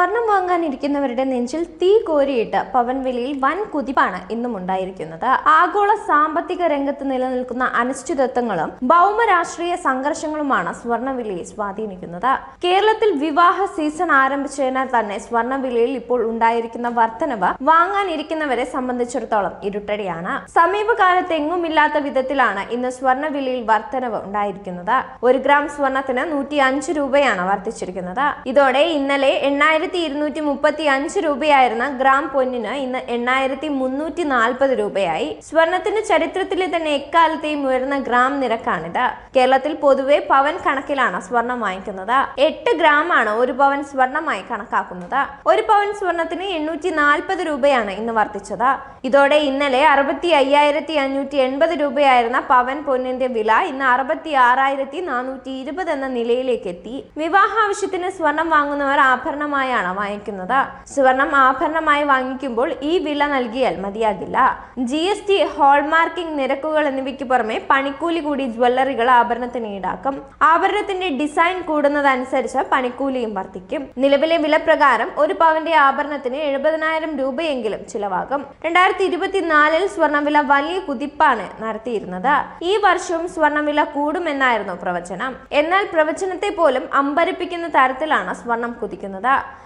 സ്വർണം വാങ്ങാനിരിക്കുന്നവരുടെ നെഞ്ചിൽ തീ കോരിയിട്ട് പവൻ വിലയിൽ വൻ കുതിപ്പാണ് ഇന്നും ഉണ്ടായിരിക്കുന്നത്. ആഗോള സാമ്പത്തിക രംഗത്ത് നിലനിൽക്കുന്ന അനിശ്ചിതത്വങ്ങളും ഭൗമരാഷ്ട്രീയ സംഘർഷങ്ങളുമാണ് സ്വർണവിലയെ സ്വാധീനിക്കുന്നത്. കേരളത്തിൽ വിവാഹ സീസൺ ആരംഭിച്ചതിനാൽ തന്നെ സ്വർണവിലയിൽ ഇപ്പോൾ ഉണ്ടായിരിക്കുന്ന വർധനവ് വാങ്ങാനിരിക്കുന്നവരെ സംബന്ധിച്ചിടത്തോളം ഇരുട്ടടിയാണ്. സമീപകാലത്ത് എങ്ങുമില്ലാത്ത വിധത്തിലാണ് ഇന്ന് സ്വർണവിലയിൽ വർധനവ് ഉണ്ടായിരിക്കുന്നത്. ഒരു ഗ്രാം സ്വർണത്തിന് നൂറ്റി അഞ്ച് രൂപയാണ് വർദ്ധിച്ചിരിക്കുന്നത്. ഇതോടെ ഇന്നലെ എണ്ണായിരത്തി ഇരുന്നൂറ്റി മുപ്പത്തി അഞ്ച് രൂപയായിരുന്ന ഗ്രാം പൊന്നിന് ഇന്ന് എണ്ണായിരത്തി മുന്നൂറ്റി നാൽപ്പത് രൂപയായി. സ്വർണത്തിന്റെ ചരിത്രത്തിലെ തന്നെ എക്കാലത്തെയും ഉയർന്ന ഗ്രാം നിരക്കാണിത്. കേരളത്തിൽ പൊതുവെ പവൻ കണക്കിലാണ് സ്വർണം വാങ്ങിക്കുന്നത്. എട്ട് ഗ്രാം ആണ് ഒരു പവൻ സ്വർണമായി കണക്കാക്കുന്നത്. ഒരു പവൻ സ്വർണത്തിന് എണ്ണൂറ്റി നാൽപ്പത് രൂപയാണ് ഇന്ന് വർദ്ധിച്ചത്. ഇതോടെ ഇന്നലെ അറുപത്തി അയ്യായിരത്തി അഞ്ഞൂറ്റി എൺപത് രൂപയായിരുന്ന പവൻ പൊന്നിന്റെ വില ഇന്ന് അറുപത്തി ആറായിരത്തി നാനൂറ്റി ഇരുപത് എന്ന നിലയിലേക്ക് എത്തി. വിവാഹാവശ്യത്തിന് സ്വർണം വാങ്ങുന്നവർ ആഭരണമായാണ് വാങ്ങിക്കുന്നത്. സുവർണം ആഭരണമായി വാങ്ങിക്കുമ്പോൾ ഈ വില നൽകിയാൽ മതിയാകില്ല. ജി എസ് ടി ഹോൾമാർക്കിംഗ് നിരക്കുകൾ എന്നിവയ്ക്ക് പുറമെ പണിക്കൂലി കൂടി ജ്വല്ലറികൾ ആഭരണത്തിന് ഈടാക്കും. ആഭരണത്തിന്റെ ഡിസൈൻ കൂടുന്നതനുസരിച്ച് പണിക്കൂലിയും വർദ്ധിക്കും. നിലവിലെ വില പ്രകാരം ഒരു പവന്റെ ആഭരണത്തിന് എഴുപതിനായിരം രൂപയെങ്കിലും ചിലവാകും. രണ്ടായിരത്തി ഇരുപത്തിനാലിൽ സ്വർണവില വലിയ കുതിപ്പാണ് നടത്തിയിരുന്നത്. ഈ വർഷവും സ്വർണവില കൂടുമെന്നായിരുന്നു പ്രവചനം. എന്നാൽ പ്രവചനത്തെ പോലും അമ്പരിപ്പിക്കുന്ന തരത്തിലാണ് സ്വർണം കുതിക്കുന്നത്.